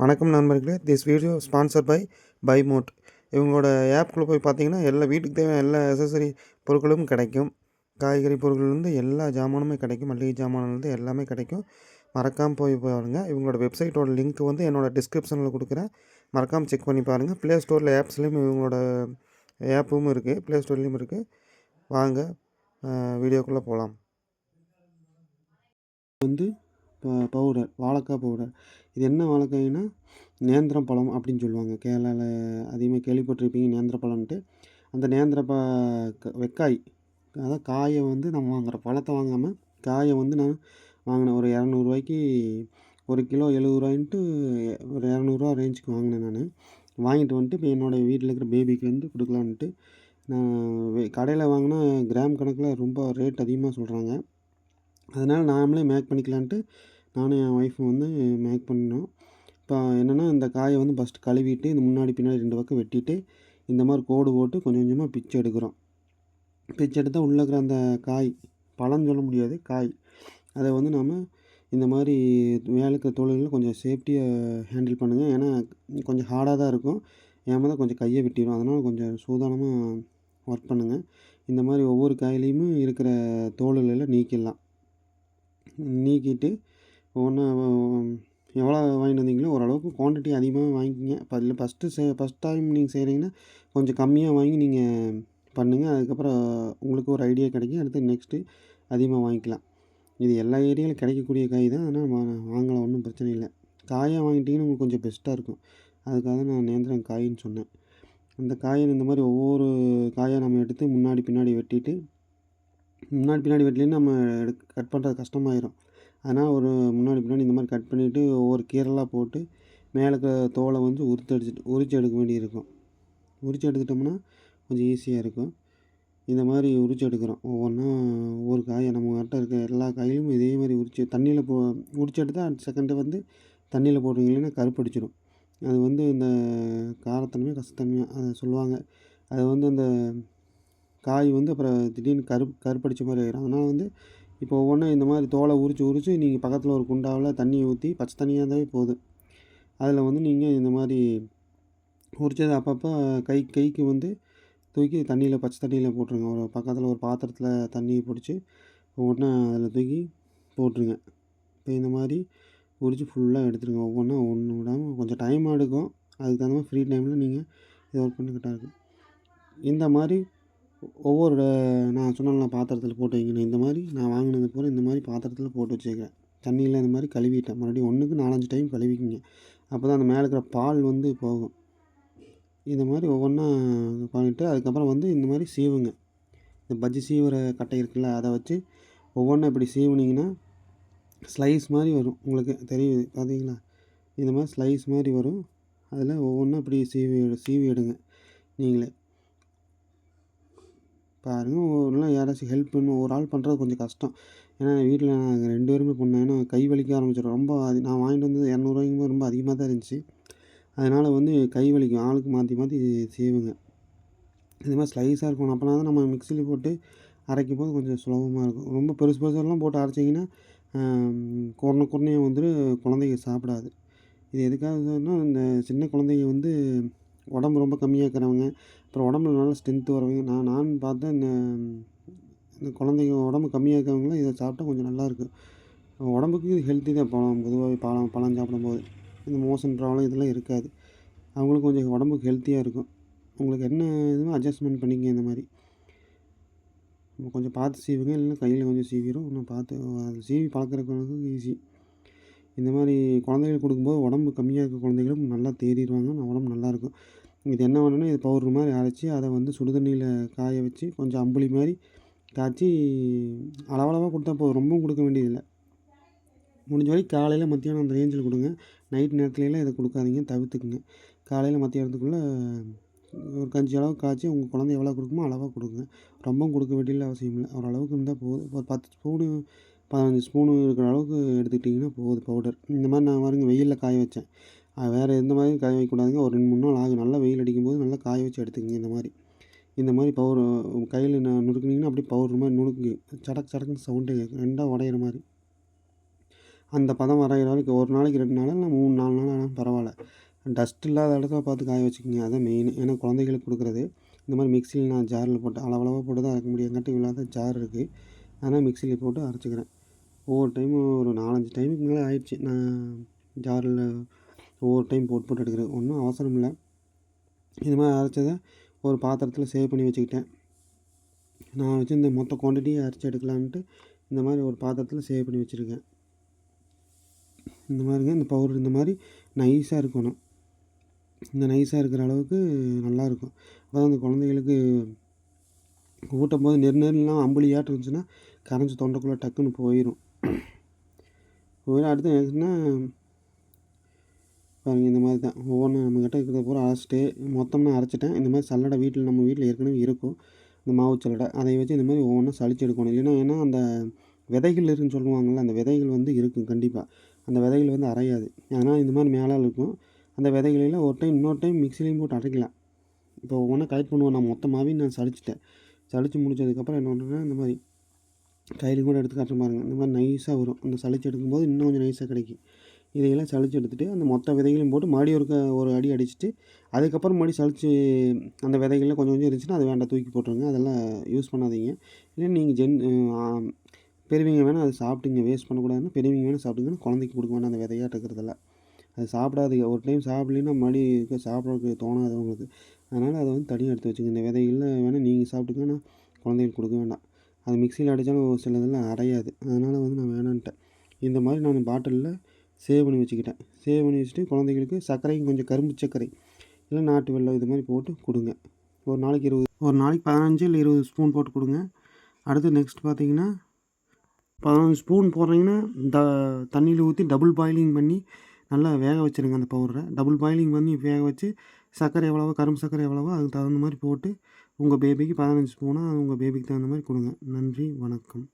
வணக்கம் நண்பர்களே. This video sponsor by by mode இவங்களோட ஆப்குள்ளே போய் பார்த்தீங்கன்னா எல்லா வீட்டுக்கு தேவையான எல்லா அசசரி பொருட்களும் கிடைக்கும். காய்கறி பொருட்கள்லேருந்து எல்லா ஜாமானுமே கிடைக்கும். மளிகை ஜாமான்லேருந்து எல்லாமே கிடைக்கும். மறக்காமல் போய் பாருங்கள் இவங்களோட வெப்சைட்டோட லிங்க் வந்து என்னோடய டிஸ்கிரிப்ஷனில் கொடுக்குறேன். மறக்காமல் செக் பண்ணி பாருங்கள் ப்ளே ஸ்டோரில் ஆப்ஸ்லேயும் இவங்களோட ஆப்பும் இருக்குது ப்ளே ஸ்டோர்லேயும் இருக்குது வாங்க வீடியோக்குள்ளே போகலாம் வந்து பவுடர் வாழைக்காய் பவுடர். இது என்ன வாழைக்காய்னா நேந்திரம் பழம் அப்படின்னு சொல்லுவாங்க. கேரளாவில் அதிகமாக கேள்விப்பட்டிருப்பீங்க நேந்திர பழம்ன்ட்டு. அந்த நேந்திர ப வெக்காய். அதாவது காயை வந்து நம்ம வாங்குகிற பழத்தை வாங்காமல் காயை வந்து நான் வாங்கினேன். ஒரு இரநூறுவாய்க்கு ஒரு கிலோ எழுபதுரூவாயின்ட்டு ஒரு இரநூறுவா ரேஞ்சுக்கு வாங்கினேன் நான். வாங்கிட்டு வந்துட்டு இப்போ என்னோடய வீட்டில் இருக்கிற பேபிக்கு வந்து கொடுக்கலான்ட்டு நான் கடையில் வாங்கினா கிராம் கணக்கில் ரொம்ப ரேட் அதிகமாக சொல்கிறாங்க அதனால் நாமளே மேக் பண்ணிக்கலான்ட்டு நானும் என் ஒய்ஃபும் வந்து மேக் பண்ணோம் இப்போ என்னென்னா இந்த காயை வந்து ஃபஸ்ட்டு கழுவிட்டு இந்த முன்னாடி பின்னாடி ரெண்டு பக்கம் வெட்டிட்டு இந்த மாதிரி கோடு போட்டு கொஞ்சம் கொஞ்சமாக பிச்சு எடுக்கிறோம். பிச்சு எடுத்தால் உள்ளே இருக்கிற அந்த காய் பழம் சொல்ல முடியாது காய். அதை வந்து நாம் இந்த மாதிரி வேலைக்கு இருக்கிற கொஞ்சம் சேஃப்டியாக ஹேண்டில் பண்ணுங்கள் ஏன்னா கொஞ்சம் ஹார்டாக தான் இருக்கும். ஏமா தான் கொஞ்சம் கையை வெட்டிடும் அதனால் கொஞ்சம் சூதானமாக ஒர்க் பண்ணுங்கள் இந்த மாதிரி ஒவ்வொரு காயிலையுமே இருக்கிற தோல்களை நீக்கிடலாம். நீக்கிட்டு ஒன்று எவ்வளோ வாங்கிட்டு வந்தீங்களோ ஓரளவுக்கு குவான்டிட்டி அதிகமாக வாங்கிக்கிங்க. இப்போ அதில் ஃபஸ்ட்டு செ ஃபஸ்ட் டைம் நீங்கள் செய்கிறீங்கன்னா கொஞ்சம் கம்மியாக வாங்கி நீங்கள் பண்ணுங்கள் அதுக்கப்புறம் உங்களுக்கு ஒரு ஐடியா கிடைக்கும். அடுத்து நெக்ஸ்ட்டு அதிகமாக வாங்கிக்கலாம். இது எல்லா ஏரியாவிலும் கிடைக்கக்கூடிய காய் தான். ஆனால் வா வாங்கலாம் ஒன்றும் பிரச்சனை இல்லை. காயாக வாங்கிட்டிங்கன்னா உங்களுக்கு கொஞ்சம் பெஸ்ட்டாக இருக்கும். அதுக்காக தான் நான் நேந்திரம் காயின்னு சொன்னேன். அந்த காயை இந்த மாதிரி ஒவ்வொரு காயாக நம்ம எடுத்து முன்னாடி பின்னாடி வெட்டிட்டு முன்னாடி பின்னாடி வெட்டிலேருந்து நம்ம எடு கட் பண்ணுறது கஷ்டமாயிரும். அதனால் ஒரு முன்னாடி பின்னாடி இந்த மாதிரி கட் பண்ணிவிட்டு ஒவ்வொரு கீரலாக போட்டு மேலே இருக்கிற தோலை வந்து உரித்து அடிச்சுட்டு உரித்து எடுக்க வேண்டி இருக்கும் உரித்து எடுத்துட்டோம்னா கொஞ்சம் ஈஸியாக இருக்கும். இந்த மாதிரி உரித்து எடுக்கிறோம். ஒவ்வொன்றா ஒவ்வொரு காயை நம்மகிட்ட இருக்க எல்லா காயிலும் இதே மாதிரி உரித்து தண்ணியில் போ உரித்து எடுத்தால் அடுத்த செகண்டு வந்து தண்ணியில் போடுறீங்க இல்லைன்னா கருப்படிச்சிடும் அது வந்து இந்த காரத்தன்மையாக கசத்தன்மையாக அதை சொல்லுவாங்க. அது வந்து அந்த காய் வந்து அப்புறம் திடீர்னு கருப்பு கருப்படித்த மாதிரி ஆகிடும் அதனால் வந்து இப்போ ஒவ்வொன்றா இந்த மாதிரி தோலை உரித்து உரித்து நீங்கள் பக்கத்தில் ஒரு குண்டாவில் தண்ணியை ஊற்றி பச்சை தண்ணியாக இருந்தாவே போதும் அதில் வந்து நீங்கள் இந்த மாதிரி உரித்தது அப்பப்போ கை கைக்கு வந்து தூக்கி தண்ணியில் பச்சை தண்ணியில் போட்டுருங்க. ஒரு பக்கத்தில் ஒரு பாத்திரத்தில் தண்ணியை பிடிச்சி ஒவ்வொன்றா அதில் தூக்கி போட்டுருங்க. இப்போ இந்த மாதிரி உரித்து ஃபுல்லாக எடுத்துருங்க. ஒவ்வொன்றா ஒன்று விடாமல் கொஞ்சம் டைம் எடுக்கும். அதுக்கு தகுந்த மாதிரி ஃப்ரீ டைமில் நீங்கள் இதை ஒர்க் பண்ணிக்கிட்டா இருக்கும் இந்த மாதிரி ஒவ்வொரு நான் சொன்னேன்ல பாத்திரத்தில் போட்டு வைங்கன்னு இந்த மாதிரி நான் வாங்கினது பூரா இந்த மாதிரி பாத்திரத்தில் போட்டு வச்சுருக்கேன் தண்ணியில் இந்த மாதிரி கழுவிட்டேன். மறுபடியும் ஒன்றுக்கு நாலஞ்சு டைம் கழுவிக்கிங்க. அப்போ தான் அந்த மேலே இருக்கிற பால் வந்து போகும். இந்த மாதிரி ஒவ்வொன்றா பண்ணிவிட்டு அதுக்கப்புறம் வந்து இந்த மாதிரி சீவுங்க. இந்த பஜ்ஜி சீவுற கட்டை இருக்குல்ல அதை வச்சு ஒவ்வொன்றா இப்படி சீவுனிங்கன்னா ஸ்லைஸ் மாதிரி வரும். உங்களுக்கு தெரியுது பார்த்தீங்களா இந்த மாதிரி ஸ்லைஸ் மாதிரி வரும். அதில் ஒவ்வொன்றா இப்படி சீவி சீவி எடுங்க. நீங்களே. பாருங்கள் ஒரு யாராச்சும் ஹெல்ப் பண்ணும் ஒரு ஆள் பண்ணுறது கொஞ்சம் கஷ்டம். ஏன்னா வீட்டில் நாங்கள் ரெண்டு பேருமே பண்ணோம் ஏன்னா கை வலிக்க ஆரம்பிச்சிடும். ரொம்ப அது நான் வாங்கிட்டு வந்தது இரநூறுவாய்க்கும் ரொம்ப அதிகமாக தான் இருந்துச்சு. அதனால் வந்து கை வலிக்கும். ஆளுக்கு மாற்றி மாற்றி செய்வேங்க. இது மாதிரி ஸ்லைஸாக இருக்கணும். அப்போனா தான் நம்ம மிக்சியில் போட்டு அரைக்கும் போது கொஞ்சம் சுலபமாக இருக்கும். ரொம்ப பெருசு பெருசெல்லாம் போட்டு அரைச்சிங்கன்னா குறனை குறனையாக வந்துட்டு குழந்தைங்க சாப்பிடாது. இது எதுக்காகன்னா இந்த சின்ன குழந்தைங்க வந்து உடம்பு ரொம்ப கம்மியாக இருக்கிறவங்க அப்புறம் உடம்புல நல்லா ஸ்ட்ரென்த்து வரவங்க நான் நான் பார்த்தேன் இந்த இந்த குழந்தைங்க உடம்பு கம்மியாக இருக்கிறவங்களாம் இதை சாப்பிட்டா கொஞ்சம் நல்லாயிருக்கும் உடம்புக்கு இது ஹெல்த்தி தான் பழம் பொதுவாக பழம் பழம் சாப்பிடும்போது. இந்த மோஷன் ப்ராப்ளம் இதெல்லாம் இருக்காது. அவங்களுக்கு கொஞ்சம் உடம்புக்கு ஹெல்த்தியாக இருக்கும். உங்களுக்கு என்ன இதுவும் அட்ஜஸ்ட்மெண்ட் பண்ணிக்கங்க இந்த மாதிரி. கொஞ்சம் பார்த்து சீவுங்க இல்லைன்னா கையில் கொஞ்சம் சீவிடும் இன்னும் பார்த்து சீவி பழக்கிறவங்களுக்கு ஈஸி இந்த மாதிரி குழந்தைகளுக்கு கொடுக்கும்போது உடம்பு கம்மியாக இருக்க குழந்தைகளும் நல்லா தேறிடுவாங்க. உடம்பு நல்லாயிருக்கும் இது என்ன பண்ணணும்னா இது பவுட்ரு மாதிரி அரைச்சி அதை வந்து சுடுதண்ணியில் காய வச்சு கொஞ்சம் அம்புலி மாதிரி காய்ச்சி அளவளவாக கொடுத்தா போதும். ரொம்பவும் கொடுக்க வேண்டியதில்லை. முடிஞ்ச வரைக்கும் காலையில் மத்தியானம் அந்த ரேஞ்சில் கொடுங்க. நைட் நேரத்துலலாம் இதை கொடுக்காதீங்க. தவிர்த்துக்குங்க. காலையில் மத்தியானத்துக்குள்ளே ஒரு கஞ்சி அளவு காய்ச்சி உங்கள் குழந்தை எவ்வளோ கொடுக்குமோ அளவாக கொடுங்க. ரொம்பவும் கொடுக்க வேண்டிய அவசியம் இல்லை. ஓரளவுக்கு இருந்தால் போதும். ஒரு பத்து ஸ்பூனு பதினஞ்சு ஸ்பூனு இருக்கிற அளவுக்கு எடுத்துக்கிட்டிங்கன்னா போகுது பவுடர் இந்த மாதிரி நான் பாருங்க வெயிலில் காய வச்சேன். வேறு எந்த மாதிரியும் காய வைக்கக்கூடாதுங்க? ஒரு ரெண்டு மூணு நாள் ஆகும். நல்லா வெயில் அடிக்கும்போது நல்லா காய வச்சு எடுத்துக்கங்க இந்த மாதிரி. இந்த மாதிரி பவுர் கையில் நான் நுணுக்குனீங்கன்னா அப்படியே பவுடர் மாதிரி நுணுக்கு சடக் சடக்குன்னு சவுண்டு கேட்கும். ரெண்டாக உடையிற மாதிரி. அந்த பதம் வரைகிற வரைக்கும் ஒரு நாளைக்கு ரெண்டு நாள் இல்லை மூணு நாலு நாள் ஆனால் பரவாயில்ல. டஸ்ட் இல்லாத இடத்துல பார்த்து காய வச்சுக்கோங்க. அதான் மெயின் ஏன்னா குழந்தைகளுக்கு கொடுக்குறது. இந்த மாதிரி மிக்சியில் நான் ஜாரில் போட்டு அளவளவாக போட்டு தான் அரைக்க முடியும். எங்கிட்ட இல்லாத ஜார் இருக்குது அதனால் மிக்சியில் போட்டு அரைச்சிக்கிறேன். ஒவ்வொரு டைமும் ஒரு நாலஞ்சு டைமுக்கு மேலே ஆயிடுச்சு. நான் ஜாரில் ஒவ்வொரு டைம் போட்டு போட்டு எடுக்கிறேன். ஒன்றும் அவசரம் இல்லை. இது மாதிரி அரைச்சதை ஒரு பாத்திரத்தில் சேவ் பண்ணி வச்சுக்கிட்டேன். நான் வச்சு இந்த மொத்த குவான்டிட்டியை அரைச்சி எடுக்கலான்ட்டு இந்த மாதிரி ஒரு பாத்திரத்தில் சேவ் பண்ணி வச்சுருக்கேன். இந்த மாதிரிங்க இந்த பவுடர் இந்த மாதிரி நைஸாக இருக்கணும். இந்த நைஸாக இருக்கிற அளவுக்கு நல்லாயிருக்கும் அப்போ அந்த குழந்தைகளுக்கு ஊட்டும் போது நெரு நெருலாம் அம்புலியாட்டம் இருந்துச்சுன்னா கரைஞ்சி தொண்டைக்குள்ளே டக்குன்னு போயிடும் ஒவ்வொரு அடுத்து எதுனா பாருங்கள் இந்த மாதிரி தான். ஒவ்வொன்றும் நம்மக்கிட்ட இருக்கிறத பூரா அரைச்சிட்டு மொத்தமாக அரைச்சிட்டேன். இந்த மாதிரி சல்லடை வீட்டில் நம்ம வீட்டில் ஏற்கனவே இருக்கும். இந்த மாவு சல்லடை. அதை வச்சு இந்த மாதிரி ஒவ்வொன்றா சளிச்சு எடுக்கணும். இல்லைன்னா ஏன்னா அந்த விதைகள் இருக்குன்னு சொல்லுவாங்கள்ல அந்த விதைகள் வந்து இருக்கும் கண்டிப்பாக அந்த விதைகள் வந்து அரையாது. அதனால் இந்த மாதிரி மேலே இருக்கும். அந்த விதைகளில் ஒரு டைம் இன்னொரு டைம் மிக்சிலையும் போட்டு அரைக்கலாம். இப்போ ஒவ்வொன்றா கலெக்ட் பண்ணுவோம். நான் மொத்தமாகவே நான் சளிச்சிட்டேன். சளிச்சு முடிச்சதுக்கப்புறம் என்ன பண்ணுறேன்னா இந்த மாதிரி கையில் கூட எடுத்து காட்டுற பாருங்கள் இந்த மாதிரி நைஸாக வரும். அந்த சளிச்சு எடுக்கும்போது இன்னும் கொஞ்சம் நைஸாக கிடைக்கும். இதையெல்லாம் சளிச்சு எடுத்துகிட்டு அந்த மொத்த விதைகளையும் போட்டு மறுபடியும் ஒரு க ஒரு அடி அடிச்சுட்டு அதுக்கப்புறம் மறுபடியும் சளிச்சு அந்த விதைகள்லாம் கொஞ்சம் கொஞ்சம் இருந்துச்சுன்னா அது வேண்டாம் தூக்கி போட்டுருங்க. அதெல்லாம் யூஸ் பண்ணாதீங்க. இல்லை நீங்கள் ஜென் பெரியவங்க வேணால் அதை சாப்பிட்டுங்க. வேஸ்ட் பண்ணக்கூடாதுன்னா பெரியவங்க வேணால் சாப்பிட்டுங்கன்னா குழந்தைக்கு கொடுக்க வேண்டாம் அந்த விதையாக இருக்கிறதெல்லாம் அது சாப்பிடாதீங்க. ஒரு டைம் சாப்பிட்லன்னா மறுபடியும் சாப்பிட்றதுக்கு தோணாது உங்களுக்கு. அதனால் அதை வந்து தனியாக எடுத்து வச்சுங்க. இந்த விதைகளில் வேணால் நீங்கள் சாப்பிட்டுங்க ஆனால் குழந்தைகளுக்கு கொடுக்க வேண்டாம். அது மிக்சியில் அடித்தாலும் ஒரு சிலதெல்லாம் அரையாது. அதனால் வந்து நான் வேணான்ட்டேன். இந்த மாதிரி நான் பாட்டிலில் சேவ் பண்ணி வச்சுக்கிட்டேன். சேவ் பண்ணி வச்சுட்டு குழந்தைங்களுக்கு சர்க்கரையும் கொஞ்சம் கரும்பு சர்க்கரை இல்லை நாட்டு வெள்ளம் இது மாதிரி போட்டு கொடுங்க. ஒரு நாளைக்கு இருபது ஒரு நாளைக்கு பதினஞ்சு இல்லை இருபது ஸ்பூன் போட்டு கொடுங்க. அடுத்து நெக்ஸ்ட் பார்த்தீங்கன்னா பதினஞ்சு ஸ்பூன் போடுறீங்கன்னா த தண்ணியில் ஊற்றி டபுள் பாயிலிங் பண்ணி நல்லா வேக வச்சுருங்க அந்த பவுடரை டபுள் பாயிலிங் பண்ணி வேக வச்சு சர்க்கரை எவ்வளவோ கரும்பு சர்க்கரை எவ்வளவோ அதுக்கு தகுந்த மாதிரி போட்டு உங்கள் பேபிக்கு பதினஞ்சு ஸ்பூனாக உங்கள் பேபிக்கு தகுந்த மாதிரி கொடுங்க. நன்றி வணக்கம்.